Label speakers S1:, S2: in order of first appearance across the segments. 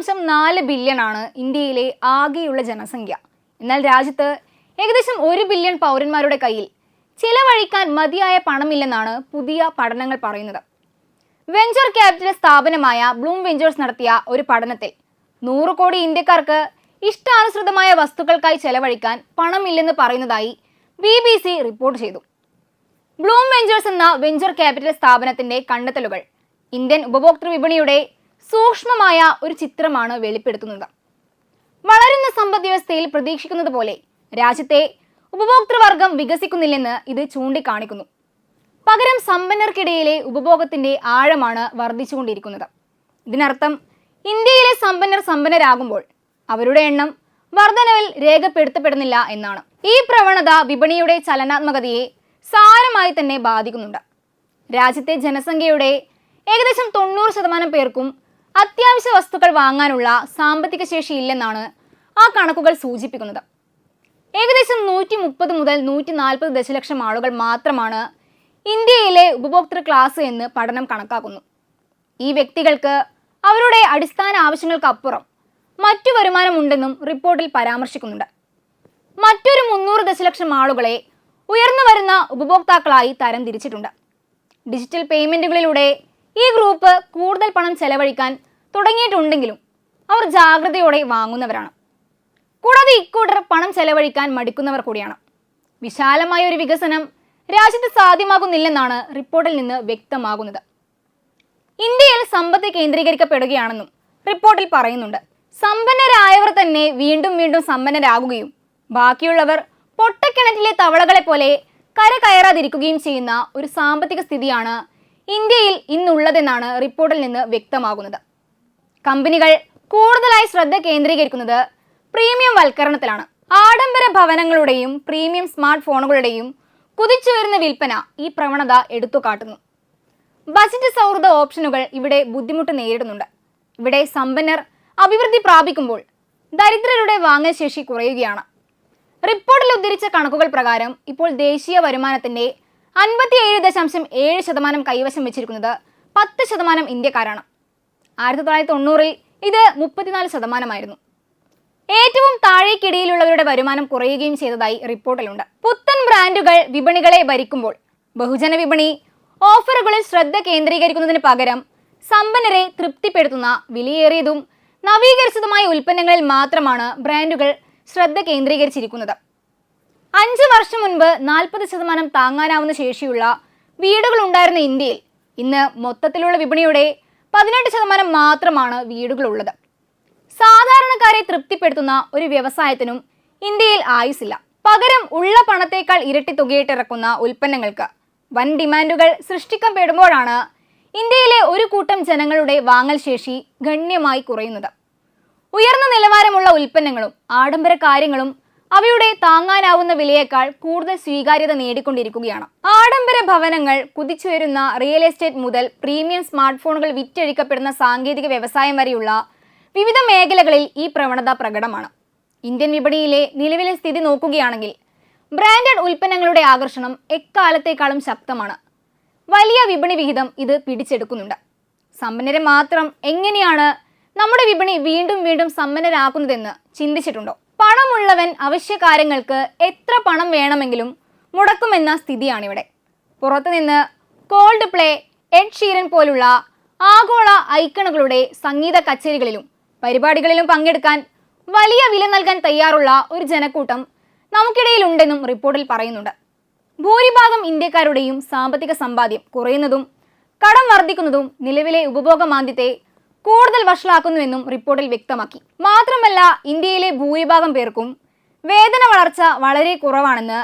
S1: ദശാംശം നാല് ആണ് ഇന്ത്യയിലെ ആകെയുള്ള ജനസംഖ്യ. എന്നാൽ രാജ്യത്ത് ഏകദേശം ഒരു ബില്യൺ പൗരന്മാരുടെ കയ്യിൽ ചിലവഴിക്കാൻ മതിയായ പണമില്ലെന്നാണ് പുതിയ പഠനങ്ങൾ പറയുന്നത്. വെഞ്ചർ ക്യാപിറ്റൽ സ്ഥാപനമായ ബ്ലൂം വെഞ്ചേഴ്സ് നടത്തിയ ഒരു പഠനത്തിൽ നൂറ് കോടി ഇന്ത്യക്കാർക്ക് ഇഷ്ടാനുസൃതമായ വസ്തുക്കൾക്കായി ചെലവഴിക്കാൻ പണമില്ലെന്ന് പറയുന്നതായി ബി ബി സി റിപ്പോർട്ട് ചെയ്തു. ബ്ലൂം വെഞ്ചേഴ്സ് എന്ന വെഞ്ചർ ക്യാപിറ്റൽ സ്ഥാപനത്തിന്റെ കണ്ടെത്തലുകൾ ഇന്ത്യൻ ഉപഭോക്തൃ വിപണിയുടെ സൂക്ഷ്മമായ ഒരു ചിത്രമാണ് വെളിപ്പെടുത്തുന്നത്. വളരുന്ന സമ്പദ് വ്യവസ്ഥയിൽ പ്രതീക്ഷിക്കുന്നത് പോലെ രാജ്യത്തെ ഉപഭോക്തൃവർഗം വികസിക്കുന്നില്ലെന്ന് ഇത് ചൂണ്ടിക്കാണിക്കുന്നു. പകരം സമ്പന്നർക്കിടയിലെ ഉപഭോഗത്തിന്റെ ആഴമാണ് വർദ്ധിച്ചുകൊണ്ടിരിക്കുന്നത്. ഇതിനർത്ഥം ഇന്ത്യയിലെ സമ്പന്നർ സമ്പന്നരാകുമ്പോൾ അവരുടെ എണ്ണം വർധനവിൽ രേഖപ്പെടുത്തപ്പെടുന്നില്ല എന്നാണ്. ഈ പ്രവണത വിപണിയുടെ ചലനാത്മകതയെ സാരമായി തന്നെ ബാധിക്കുന്നുണ്ട്. രാജ്യത്തെ ജനസംഖ്യയുടെ ഏകദേശം തൊണ്ണൂറ് ശതമാനം പേർക്കും അത്യാവശ്യ വസ്തുക്കൾ വാങ്ങാനുള്ള സാമ്പത്തിക ശേഷി ഇല്ലെന്നാണ് ആ കണക്കുകൾ സൂചിപ്പിക്കുന്നത്. ഏകദേശം നൂറ്റി മുപ്പത് മുതൽ നൂറ്റി നാൽപ്പത് ദശലക്ഷം ആളുകൾ മാത്രമാണ് ഇന്ത്യയിലെ ഉപഭോക്തൃ ക്ലാസ് എന്ന് പഠനം കണക്കാക്കുന്നു. ഈ വ്യക്തികൾക്ക് അവരുടെ അടിസ്ഥാന ആവശ്യങ്ങൾക്കപ്പുറം മറ്റു വരുമാനമുണ്ടെന്നും റിപ്പോർട്ടിൽ പരാമർശിക്കുന്നുണ്ട്. മറ്റൊരു മുന്നൂറ് ദശലക്ഷം ആളുകളെ ഉയർന്നു വരുന്ന ഉപഭോക്താക്കളായി തരം തിരിച്ചിട്ടുണ്ട്. ഡിജിറ്റൽ പേയ്മെന്റുകളിലൂടെ ഈ ഗ്രൂപ്പ് കൂടുതൽ പണം ചെലവഴിക്കാൻ തുടങ്ങിയിട്ടുണ്ടെങ്കിലും അവർ ജാഗ്രതയോടെ വാങ്ങുന്നവരാണ്. കൂടാതെ ഇക്കൂട്ടർ പണം ചെലവഴിക്കാൻ മടിക്കുന്നവർ കൂടിയാണ്. വിശാലമായ ഒരു വികസനം രാജ്യത്ത് സാധ്യമാകുന്നില്ലെന്നാണ് റിപ്പോർട്ടിൽ നിന്ന് വ്യക്തമാകുന്നത്. ഇന്ത്യയിൽ സമ്പത്ത് കേന്ദ്രീകരിക്കപ്പെടുകയാണെന്നും റിപ്പോർട്ടിൽ പറയുന്നുണ്ട്. സമ്പന്നരായവർ തന്നെ വീണ്ടും വീണ്ടും സമ്പന്നരാകുകയും ബാക്കിയുള്ളവർ പൊട്ടക്കിണറ്റിലെ തവളകളെ പോലെ കര കയറാതിരിക്കുകയും ചെയ്യുന്ന ഒരു സാമ്പത്തിക സ്ഥിതിയാണ് ഇന്ത്യയിൽ ഇന്നുള്ളതെന്നാണ് റിപ്പോർട്ടിൽ നിന്ന് വ്യക്തമാകുന്നത്. കമ്പനികൾ കൂടുതലായി ശ്രദ്ധ കേന്ദ്രീകരിക്കുന്നത് പ്രീമിയം വൽക്കരണത്തിലാണ്. ആഡംബര ഭവനങ്ങളുടെയും പ്രീമിയം സ്മാർട്ട് ഫോണുകളുടെയും കുതിച്ചുയരുന്ന വിൽപ്പന ഈ പ്രവണത എടുത്തു കാട്ടുന്നു. ബജറ്റ് സൗഹൃദ ഓപ്ഷനുകൾ ഇവിടെ ബുദ്ധിമുട്ട് നേരിടുന്നുണ്ട്. ഇവിടെ സമ്പന്നർ അഭിവൃദ്ധി പ്രാപിക്കുമ്പോൾ ദരിദ്രരുടെ വാങ്ങൽ ശേഷി കുറയുകയാണ്. റിപ്പോർട്ടിൽ ഉദ്ധരിച്ച കണക്കുകൾ പ്രകാരം ഇപ്പോൾ ദേശീയ വരുമാനത്തിന്റെ അൻപത്തിയേഴ് ദശാംശം ഏഴ് ശതമാനം കൈവശം വെച്ചിരിക്കുന്നത് പത്ത് ശതമാനം ഇന്ത്യക്കാരാണ്. ആയിരത്തി തൊള്ളായിരത്തി തൊണ്ണൂറിൽ ഇത് മുപ്പത്തിനാല് ശതമാനമായിരുന്നു. ഏറ്റവും താഴേക്കിടയിലുള്ളവരുടെ വരുമാനം കുറയുകയും ചെയ്തതായി റിപ്പോർട്ടിലുണ്ട്. പുത്തൻ ബ്രാൻഡുകൾ വിപണികളെ ഭരിക്കുമ്പോൾ ബഹുജന വിപണി ഓഫറുകളിൽ ശ്രദ്ധ കേന്ദ്രീകരിക്കുന്നതിന് പകരം സമ്പന്നരെ തൃപ്തിപ്പെടുത്തുന്ന വിലയേറിയതും നവീകരിച്ചതുമായ ഉൽപ്പന്നങ്ങളിൽ മാത്രമാണ് ബ്രാൻഡുകൾ ശ്രദ്ധ കേന്ദ്രീകരിച്ചിരിക്കുന്നത്. അഞ്ച് വർഷം മുൻപ് നാൽപ്പത് ശതമാനം താങ്ങാനാവുന്ന ശേഷിയുള്ള വീടുകൾ ഉണ്ടായിരുന്ന ഇന്ത്യയിൽ ഇന്ന് മൊത്തത്തിലുള്ള വിപണിയുടെ പതിനെട്ട് ശതമാനം മാത്രമാണ് വീടുകളുള്ളത്. സാധാരണക്കാരെ തൃപ്തിപ്പെടുത്തുന്ന ഒരു വ്യവസായത്തിനും ഇന്ത്യയിൽ ആയുസില്ല പകരം ഉള്ള പണത്തേക്കാൾ ഇരട്ടി തുകയിട്ടിറക്കുന്ന ഉൽപ്പന്നങ്ങൾക്ക് വൻ ഡിമാൻഡുകൾ സൃഷ്ടിക്കപ്പെടുമ്പോഴാണ് ഇന്ത്യയിലെ ഒരു കൂട്ടം ജനങ്ങളുടെ വാങ്ങൽ ശേഷി ഗണ്യമായി കുറയുന്നത്. ഉയർന്ന നിലവാരമുള്ള ഉൽപ്പന്നങ്ങളും ആഡംബര കാര്യങ്ങളും അവയുടെ താങ്ങാനാവുന്ന വിലയേക്കാൾ കൂടുതൽ സ്വീകാര്യത നേടിക്കൊണ്ടിരിക്കുകയാണ്. ആഡംബര ഭവനങ്ങൾ കുതിച്ചുയരുന്ന റിയൽ എസ്റ്റേറ്റ് മുതൽ പ്രീമിയം സ്മാർട്ട് ഫോണുകൾ വിറ്റഴിക്കപ്പെടുന്ന സാങ്കേതിക വ്യവസായം വരെയുള്ള വിവിധ മേഖലകളിൽ ഈ പ്രവണത പ്രകടമാണ്. ഇന്ത്യൻ വിപണിയിലെ നിലവിലെ സ്ഥിതി നോക്കുകയാണെങ്കിൽ ബ്രാൻഡഡ് ഉൽപ്പന്നങ്ങളുടെ ആകർഷണം എക്കാലത്തേക്കാളും ശക്തമാണ്. വലിയ വിപണി വിഹിതം ഇത് പിടിച്ചെടുക്കുന്നുണ്ട്. സമ്പന്നരെ മാത്രം എങ്ങനെയാണ് നമ്മുടെ വിപണി വീണ്ടും വീണ്ടും സമ്പന്നരാക്കുന്നതെന്ന് ചിന്തിച്ചിട്ടുണ്ടോ? പണമുള്ളവൻ അവശ്യ കാര്യങ്ങൾക്ക് എത്ര പണം വേണമെങ്കിലും മുടക്കുമെന്ന സ്ഥിതിയാണിവിടെ. പുറത്തുനിന്ന് കോൾഡ് പ്ലേ എഡ് ഷീരൻ പോലുള്ള ആഗോള ഐക്കണുകളുടെ സംഗീത കച്ചേരികളിലും പരിപാടികളിലും പങ്കെടുക്കാൻ വലിയ വില നൽകാൻ തയ്യാറുള്ള ഒരു ജനക്കൂട്ടം നമുക്കിടയിലുണ്ടെന്നും റിപ്പോർട്ടിൽ പറയുന്നുണ്ട്. ഭൂരിഭാഗം ഇന്ത്യക്കാരുടെയും സാമ്പത്തിക സമ്പാദ്യം കുറയുന്നതും കടം വർദ്ധിക്കുന്നതും നിലവിലെ ഉപഭോഗ മാന്ദ്യത്തെ കൂടുതൽ വഷളാക്കുന്നുവെന്നും റിപ്പോർട്ടിൽ വ്യക്തമാക്കി. മാത്രമല്ല ഇന്ത്യയിലെ ഭൂരിഭാഗം പേർക്കും വേതന വളർച്ച വളരെ കുറവാണെന്ന്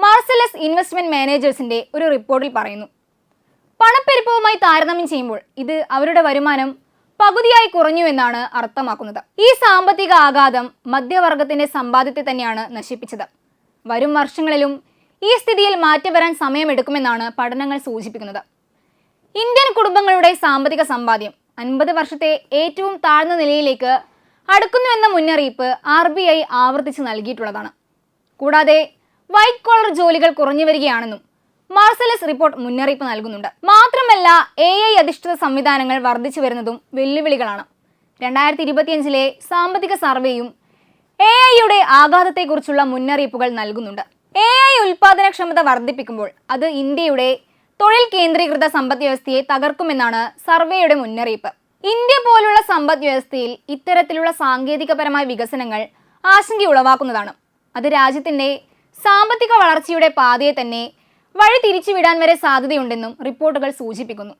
S1: മാർസലസ് ഇൻവെസ്റ്റ്മെന്റ് മാനേജേഴ്സിന്റെ ഒരു റിപ്പോർട്ടിൽ പറയുന്നു. പണപ്പെരുപ്പവുമായി താരതമ്യം ചെയ്യുമ്പോൾ ഇത് അവരുടെ വരുമാനം പകുതിയായി കുറഞ്ഞു എന്നാണ് അർത്ഥമാക്കുന്നത്. ഈ സാമ്പത്തിക ആഘാതം മധ്യവർഗത്തിന്റെ സമ്പാദ്യത്തെ തന്നെയാണ് നശിപ്പിച്ചത്. വരും വർഷങ്ങളിലും ഈ സ്ഥിതിയിൽ മാറ്റം വരാൻ സമയമെടുക്കുമെന്നാണ് പഠനങ്ങൾ സൂചിപ്പിക്കുന്നത്. ഇന്ത്യൻ കുടുംബങ്ങളുടെ സാമ്പത്തിക സമ്പാദ്യം അൻപത് വർഷത്തെ ഏറ്റവും താഴ്ന്ന നിലയിലേക്ക് അടുക്കുന്നുവെന്ന മുന്നറിയിപ്പ് ആർ ബി ഐ ആവർത്തിച്ച് നൽകിയിട്ടുള്ളതാണ്. കൂടാതെ വൈറ്റ് കോളർ ജോലികൾ കുറഞ്ഞു വരികയാണെന്നും മാർസലസ് റിപ്പോർട്ട് മുന്നറിയിപ്പ് നൽകുന്നുണ്ട്. മാത്രമല്ല എ ഐ അധിഷ്ഠിത സംവിധാനങ്ങൾ വർദ്ധിച്ചു വരുന്നതും വെല്ലുവിളികളാണ്. രണ്ടായിരത്തി ഇരുപത്തിയഞ്ചിലെ സാമ്പത്തിക സർവേയും എ ഐയുടെ ആഘാതത്തെക്കുറിച്ചുള്ള മുന്നറിയിപ്പുകൾ നൽകുന്നുണ്ട്. എ ഐ ഉൽപാദനക്ഷമത വർദ്ധിപ്പിക്കുമ്പോൾ അത് ഇന്ത്യയുടെ തൊഴിൽ കേന്ദ്രീകൃത സമ്പദ് വ്യവസ്ഥയെ തകർക്കുമെന്നാണ് സർവേയുടെ മുന്നറിയിപ്പ്. ഇന്ത്യ പോലുള്ള സമ്പദ് വ്യവസ്ഥയിൽ ഇത്തരത്തിലുള്ള സാങ്കേതികപരമായ വികസനങ്ങൾ ആശങ്കയുളവാക്കുന്നതാണ് അത് രാജ്യത്തിന്റെ സാമ്പത്തിക വളർച്ചയുടെ പാതയെ തന്നെ വഴി തിരിച്ചുവിടാൻ വരെ സാധ്യതയുണ്ടെന്നും റിപ്പോർട്ടുകൾ സൂചിപ്പിക്കുന്നു.